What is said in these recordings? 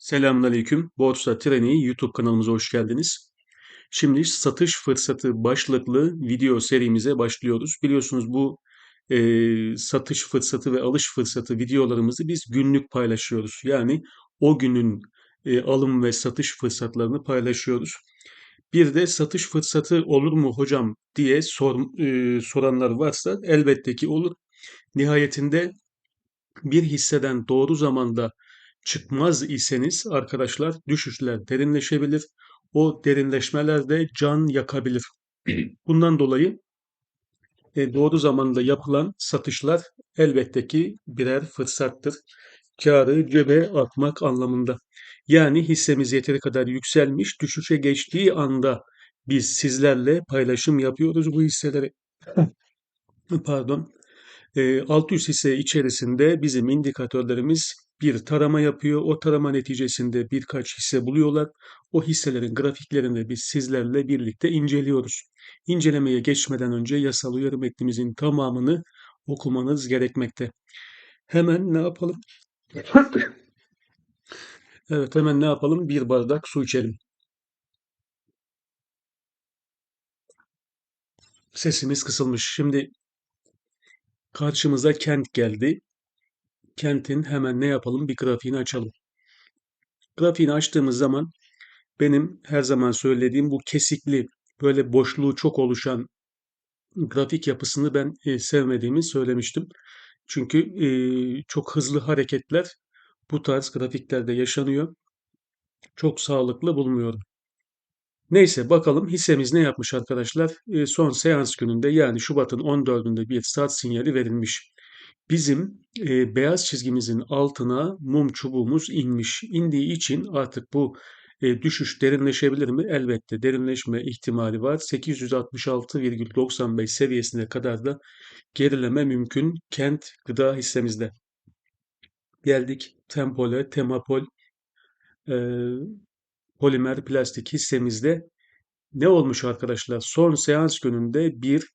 Selamünaleyküm. Borsa Treni YouTube kanalımıza hoş geldiniz. Şimdi satış fırsatı başlıklı video serimize başlıyoruz. Biliyorsunuz bu e, satış fırsatı ve alış fırsatı videolarımızı biz günlük paylaşıyoruz. Yani o günün e, alım ve satış fırsatlarını paylaşıyoruz. Bir de satış fırsatı olur mu hocam diye sor, e, soranlar varsa elbette ki olur. Nihayetinde bir hisseden doğru zamanda çıkmaz iseniz arkadaşlar düşüşler derinleşebilir. O derinleşmeler de can yakabilir. Bundan dolayı e, doğru zamanda yapılan satışlar elbette ki birer fırsattır. Kârı cebe atmak anlamında. Yani hissemiz yeteri kadar yükselmiş, düşüşe geçtiği anda biz sizlerle paylaşım yapıyoruz bu hisseleri. Pardon. E, 600 hisse içerisinde bizim indikatörlerimiz bir tarama yapıyor. O tarama neticesinde birkaç hisse buluyorlar. O hisselerin grafiklerini biz sizlerle birlikte inceliyoruz. İncelemeye geçmeden önce yasal uyarı metnimizin tamamını okumanız gerekmekte. Hemen ne yapalım? Evet hemen ne yapalım? Bir bardak su içelim. Sesimiz kısılmış. Şimdi karşımıza kent geldi. Kentin hemen ne yapalım? Bir grafiğini açalım. Grafiğini açtığımız zaman benim her zaman söylediğim bu kesikli, böyle boşluğu çok oluşan grafik yapısını ben e, sevmediğimi söylemiştim. Çünkü e, çok hızlı hareketler bu tarz grafiklerde yaşanıyor. Çok sağlıklı bulmuyorum. Neyse bakalım hissemiz ne yapmış arkadaşlar? E, son seans gününde yani Şubat'ın 14'ünde bir start sinyali verilmiş. Bizim e, beyaz çizgimizin altına mum çubuğumuz inmiş. İndiği için artık bu e, düşüş derinleşebilir mi? Elbette derinleşme ihtimali var. 866,95 seviyesine kadar da gerileme mümkün kent gıda hissemizde. Geldik Tempol'e, Temapol, e, polimer plastik hissemizde ne olmuş arkadaşlar? Son seans gününde bir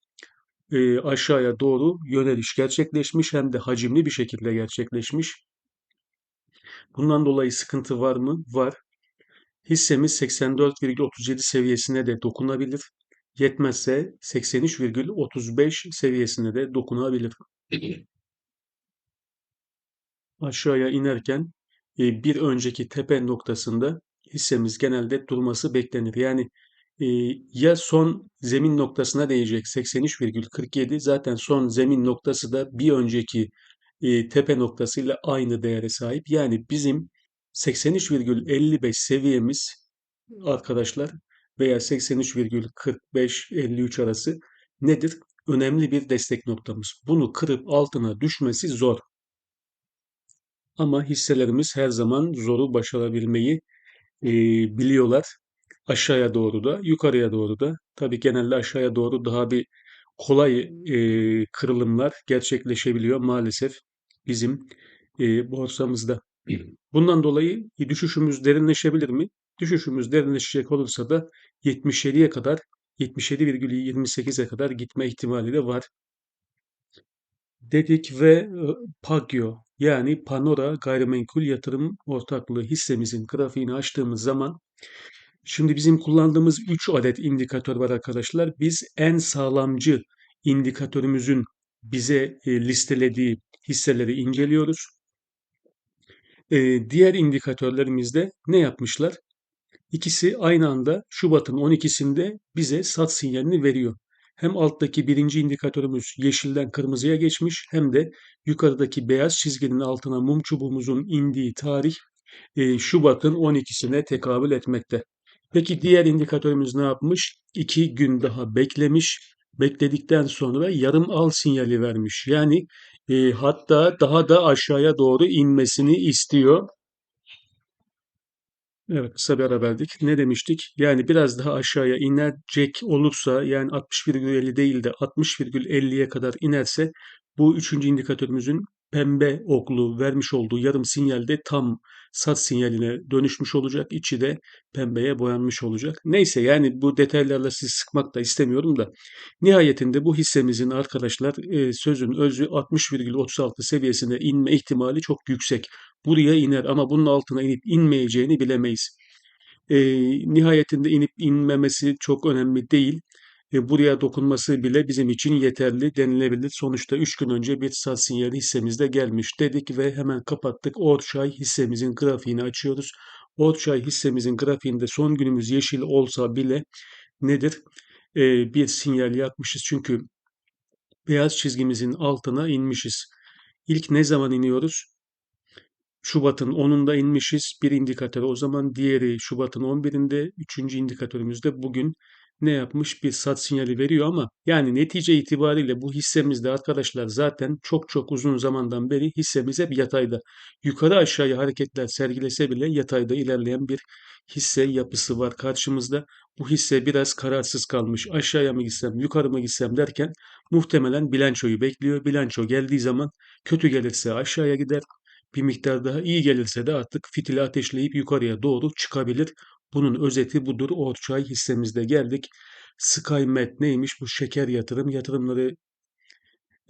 e, aşağıya doğru yöneliş gerçekleşmiş hem de hacimli bir şekilde gerçekleşmiş. Bundan dolayı sıkıntı var mı? Var. Hissemiz 84,37 seviyesine de dokunabilir. Yetmezse 83,35 seviyesine de dokunabilir. Aşağıya inerken e, bir önceki tepe noktasında hissemiz genelde durması beklenir. Yani e, ya son zemin noktasına değecek 83,47 zaten son zemin noktası da bir önceki e, tepe noktasıyla aynı değere sahip. Yani bizim 83,55 seviyemiz arkadaşlar veya 83,45-53 arası nedir? Önemli bir destek noktamız. Bunu kırıp altına düşmesi zor. Ama hisselerimiz her zaman zoru başarabilmeyi e, biliyorlar. Aşağıya doğru da, yukarıya doğru da. Tabii genelde aşağıya doğru daha bir kolay e, kırılımlar gerçekleşebiliyor maalesef bizim e, borsamızda. Bundan dolayı düşüşümüz derinleşebilir mi? Düşüşümüz derinleşecek olursa da 77'ye kadar 77,28'e kadar gitme ihtimali de var. Dedik ve Pagyo yani Panora Gayrimenkul Yatırım Ortaklığı hissemizin grafiğini açtığımız zaman şimdi bizim kullandığımız 3 adet indikatör var arkadaşlar. Biz en sağlamcı indikatörümüzün bize listelediği hisseleri inceliyoruz. diğer indikatörlerimizde ne yapmışlar? İkisi aynı anda Şubat'ın 12'sinde bize sat sinyalini veriyor. Hem alttaki birinci indikatörümüz yeşilden kırmızıya geçmiş hem de yukarıdaki beyaz çizginin altına mum çubuğumuzun indiği tarih e, Şubat'ın 12'sine tekabül etmekte. Peki diğer indikatörümüz ne yapmış? İki gün daha beklemiş. Bekledikten sonra yarım al sinyali vermiş. Yani e, hatta daha da aşağıya doğru inmesini istiyor. Evet kısa bir ara verdik. Ne demiştik? Yani biraz daha aşağıya inecek olursa yani 60,50 değil de 60,50'ye kadar inerse bu üçüncü indikatörümüzün pembe oklu vermiş olduğu yarım sinyalde tam sat sinyaline dönüşmüş olacak. İçi de pembeye boyanmış olacak. Neyse yani bu detaylarla sizi sıkmak da istemiyorum da. Nihayetinde bu hissemizin arkadaşlar e, sözün özü 60,36 seviyesine inme ihtimali çok yüksek. Buraya iner ama bunun altına inip inmeyeceğini bilemeyiz. E, nihayetinde inip inmemesi çok önemli değil. E, buraya dokunması bile bizim için yeterli denilebilir. Sonuçta 3 gün önce bir sat sinyali hissemizde gelmiş dedik ve hemen kapattık. Orçay hissemizin grafiğini açıyoruz. Orçay hissemizin grafiğinde son günümüz yeşil olsa bile nedir? E, bir sinyal yapmışız çünkü beyaz çizgimizin altına inmişiz. İlk ne zaman iniyoruz? Şubat'ın 10'unda inmişiz. Bir indikatör o zaman diğeri Şubat'ın 11'inde. Üçüncü indikatörümüz de bugün ne yapmış? Bir sat sinyali veriyor ama yani netice itibariyle bu hissemizde arkadaşlar zaten çok çok uzun zamandan beri hissemiz hep yatayda. Yukarı aşağıya hareketler sergilese bile yatayda ilerleyen bir hisse yapısı var karşımızda. Bu hisse biraz kararsız kalmış. Aşağıya mı gitsem, yukarı mı gitsem derken muhtemelen bilançoyu bekliyor. Bilanço geldiği zaman kötü gelirse aşağıya gider. Bir miktar daha iyi gelirse de artık fitili ateşleyip yukarıya doğru çıkabilir. Bunun özeti budur. Orçay hissemizde geldik. SkyMed neymiş? Bu şeker yatırım. Yatırımları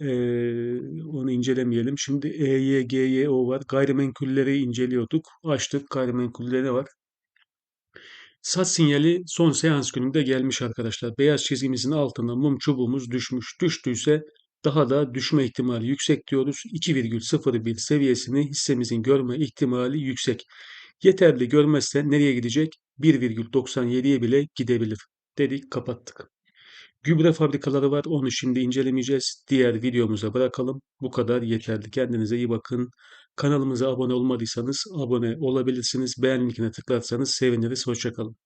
eee, onu incelemeyelim. Şimdi EYGYO var. Gayrimenkulleri inceliyorduk. Açtık. Gayrimenkulleri var? Sat sinyali son seans gününde gelmiş arkadaşlar. Beyaz çizgimizin altına mum çubuğumuz düşmüş. Düştüyse daha da düşme ihtimali yüksek diyoruz. 2,01 seviyesini hissemizin görme ihtimali yüksek. Yeterli görmezse nereye gidecek? 1,97'ye bile gidebilir. Dedik kapattık. Gübre fabrikaları var. Onu şimdi incelemeyeceğiz. Diğer videomuza bırakalım. Bu kadar yeterli. Kendinize iyi bakın. Kanalımıza abone olmadıysanız abone olabilirsiniz. Beğen linkine tıklarsanız seviniriz. Hoşçakalın.